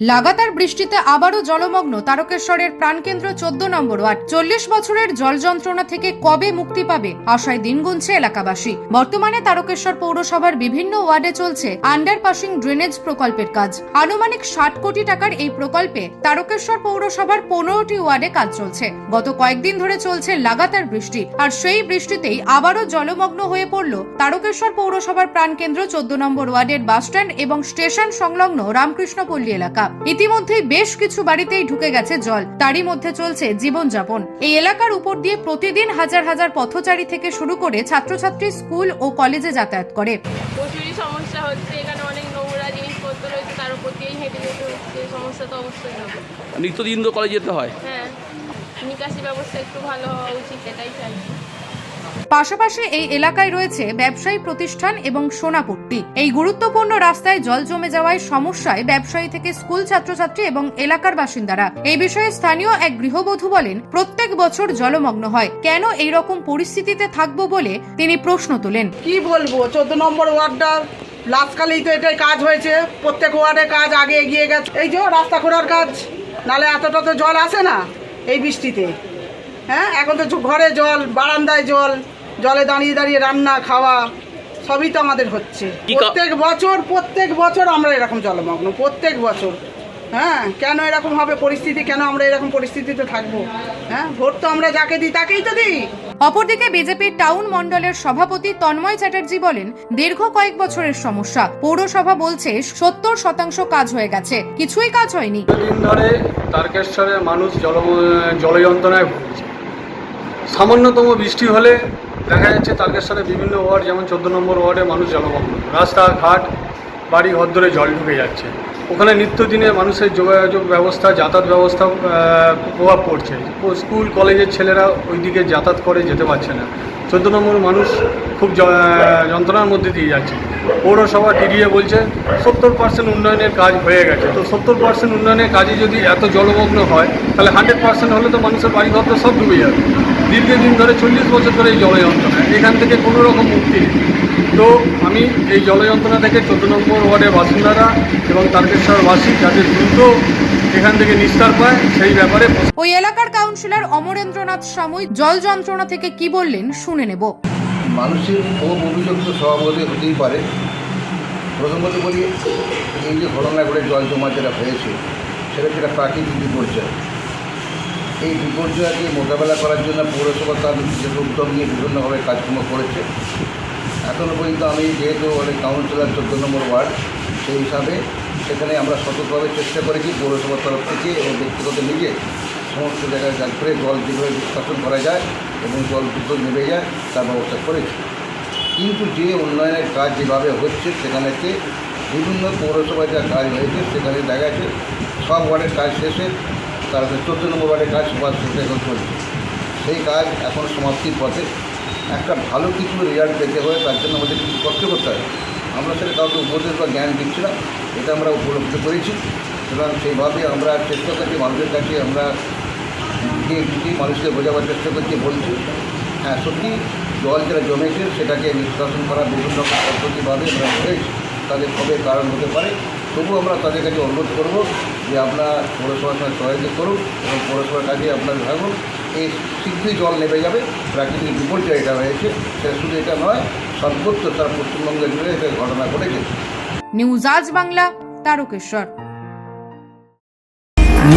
লাগাতার বৃষ্টিতে আবারও জলমগ্ন তারকেশ্বরের প্রাণকেন্দ্র চোদ্দ নম্বর ওয়ার্ড। চল্লিশ বছরের জল যন্ত্রণা থেকে কবে মুক্তি পাবে আশায় দিন গুনছে এলাকাবাসী। বর্তমানে তারকেশ্বর পৌরসভার বিভিন্ন ওয়ার্ডে চলছে আন্ডারপাসিং ড্রেনেজ প্রকল্পের কাজ। আনুমানিক ষাট কোটি টাকার এই প্রকল্পে তারকেশ্বর পৌরসভার পনেরোটি ওয়ার্ডে কাজ চলছে। গত কয়েকদিন ধরে চলছে লাগাতার বৃষ্টি, আর সেই বৃষ্টিতেই আবারও জলমগ্ন হয়ে পড়ল তারকেশ্বর পৌরসভার প্রাণকেন্দ্র চোদ্দ নম্বর ওয়ার্ডের বাসস্ট্যান্ড এবং স্টেশন সংলগ্ন রামকৃষ্ণপল্লী এলাকা। ইতিমধ্যেই বেশ কিছু বাড়িতেই ঢুকে গেছে জল। তারই মধ্যে চলছে জীবনযাপন। এই এলাকার উপর দিয়ে প্রতিদিন হাজার হাজার পথচারী থেকে শুরু করে ছাত্রছাত্রী স্কুল ও কলেজে যাতায়াত করে। প্রচুরই সমস্যা হচ্ছে। এখানে অনেক নোংরা জিনিসপত্র রয়েছে তার উপর দিয়েই হেঁটে যেতে হচ্ছে। সমস্যা তো অবশ্যই হবে। নিত্যদিন তো কলেজে যেতে হয়। হ্যাঁ। নিকাশি ব্যবস্থা একটু ভালো হওয়া উচিত এটাই চাইছি পাশাপাশি এই এলাকায় রয়েছে ব্যবসায়ী প্রতিষ্ঠান এবং সোনাপট্টি। এই গুরুত্বপূর্ণ রাস্তায় জল জমে যাওয়ায় সমস্যায় ব্যবসায়ী থেকে স্কুল ছাত্রছাত্রী এবং এলাকার বাসিন্দারা। এই বিষয়ে স্থানীয় এক গৃহবধূ বলেন, প্রত্যেক বছর জলমগ্ন হয়। কেন এই রকম পরিস্থিতিতে থাকব বলে তিনি প্রশ্ন তোলেন। কি বলব? চোদ্দ নম্বর ওয়ার্ডটা, লাস্টকালেই তো এটাই কাজ হয়েছে। প্রত্যেক ওয়ার্ডে কাজ আগে এগিয়ে গেছে। এই যে রাস্তা করার কাজ, নালে এতটা তো জল আসে না এই বৃষ্টিতে। হ্যাঁ? এখন তো ঘরে জল বারান্দায় জল জলে দাঁড়িয়ে দাঁড়িয়ে রান্না খাওয়া সবই তো আমাদের হচ্ছে। প্রত্যেক বছর প্রত্যেক বছর আমরা এরকম জলমগ্ন প্রত্যেক বছর। হ্যাঁ? কেন এরকম হবে পরিস্থিতি? কেন আমরা এরকম পরিস্থিতিতে থাকব? হ্যাঁ? ভোট তো আমরা যাকে দিই তাকেই তো দিই। অপরদিকে বিজেপির টাউন মণ্ডলের সভাপতি তন্ময় চ্যাটার্জি বলেন দীর্ঘ কয়েক বছরের সমস্যা। পৌরসভা বলছে সত্তর শতাংশ কাজ হয়ে গেছে। কিছুই কাজ হয়নি। দিন ধরে তারকেশ্বরের মানুষ জল জলযন্ত্রণায় ভুগছে। সামান্যতম বৃষ্টি হলে দেখা যাচ্ছে তারকেশ্বরে বিভিন্ন ওয়ার্ড, যেমন চোদ্দ নম্বর ওয়ার্ডে মানুষ জলমগ্ন। রাস্তাঘাট, বাড়ি ঘর ধরে জল ঢুকে যাচ্ছে। ওখানে নিত্যদিনে মানুষের যোগাযোগ ব্যবস্থা, যাতায়াত ব্যবস্থা প্রভাব পড়ছে। স্কুল, কলেজের ছেলেরা ওইদিকে যাতায়াত করে যেতে পারছে না। চোদ্দ নম্বর মানুষ খুব যন্ত্রণার মধ্যে দিয়ে যাচ্ছে। পৌরসভা টিডিএ বলছে, সত্তর পার্সেন্ট উন্নয়নের কাজ হয়ে গেছে। তো সত্তর পার্সেন্ট উন্নয়নের কাজে যদি এত জলমগ্ন হয়, তাহলে হান্ড্রেড পার্সেন্ট হলে তো মানুষের বাড়িঘর তো সব ডুবে যাবে। দীর্ঘদিন ধরে চল্লিশ বছর ধরে এই জল যন্ত্রণা এখান থেকে কোনো রকম মুক্তি নেই। তো আমি এই জল যন্ত্রণা থেকে চোদ্দ নম্বর ওয়ার্ডের বাসিন্দারা এবং তারকেশ্বরবাসী যাতে দ্রুত এখান থেকে নিস্তার পায়, সেই ব্যাপারে ওই এলাকার কাউন্সিলর অমরেন্দ্রনাথ সামুই জল যন্ত্রণা থেকে কি বললেন শুনে নেব। মানুষের ক্ষোভ অভিযোগ তো স্বভাবতই হতেই পারে। প্রথম প্রথমত বলি, এই যে ঘটনা করে জল জমা যেটা হয়েছে, সেটা একটা প্রাকৃতিক বিপর্যয়। এই বিপর্যয়কে মোকাবেলা করার জন্য পৌরসভা তার যে উদ্যোগ নিয়ে বিভিন্নভাবে কাজকর্ম করেছে। এখনও পর্যন্ত আমি যেহেতু অনেক কাউন্সিলর চোদ্দ নম্বর ওয়ার্ড, সেই হিসাবে সেখানে আমরা সতর্কভাবে চেষ্টা করেছি পৌরসভার তরফ থেকে এবং ব্যক্তিগত নিজে সমস্ত জায়গায় কাজ করে জল যেভাবে নিষ্কাশন করা যায় এবং জল দ্রুত নেমে যায়, তার ব্যবস্থা করেছি। কিন্তু যে উন্নয়নের কাজ যেভাবে হচ্ছে সেখানেতে বিভিন্ন পৌরসভায় যা কাজ হয়েছে সেখানে দেখা যাচ্ছে সব ওয়ার্ডের কাজ শেষে তারপরে চোদ্দ নম্বর ওয়ার্ডের কাজ সবার শেষে এখন চলছে। সেই কাজ এখন সমাপ্তির পথে। একটা ভালো কিছু রেজাল্ট পেতে হয় তার জন্য আমাদের কিছু কষ্ট করতে হয় আমরা সেটা কাউকে উপদেশ বা জ্ঞান দিচ্ছি না, এটা আমরা উপলব্ধি করেছি। এবং সেইভাবে আমরা চেষ্টা করছি, মানুষের কাছে আমরা গিয়ে গিয়ে মানুষকে বোঝাবার চেষ্টা করছি, বলছি। হ্যাঁ সত্যি জল যেটা জমেছে, সেটাকে নিষ্কাশন করার বিভিন্ন পদ্ধতিভাবে আমরা হয়েছি তাদের কবে কারণ হতে পারে। তবুও আমরা তাদের কাছে অনুরোধ করব যে আপনার পৌরসভার সঙ্গে সহযোগিতা করুন এবং পৌরসভার কাজে আপনার ভাবুন এই শীঘ্রই জল নেমে যাবে, প্রাকৃতিক বিপর্যয় এটা হয়েছে। সেটা শুধু এটা নয়, সর্বত্র তার পশ্চিমবঙ্গের জুড়ে এটা ঘটনা ঘটেছে। নিউজ আজ বাংলা, তারকেশ্বর।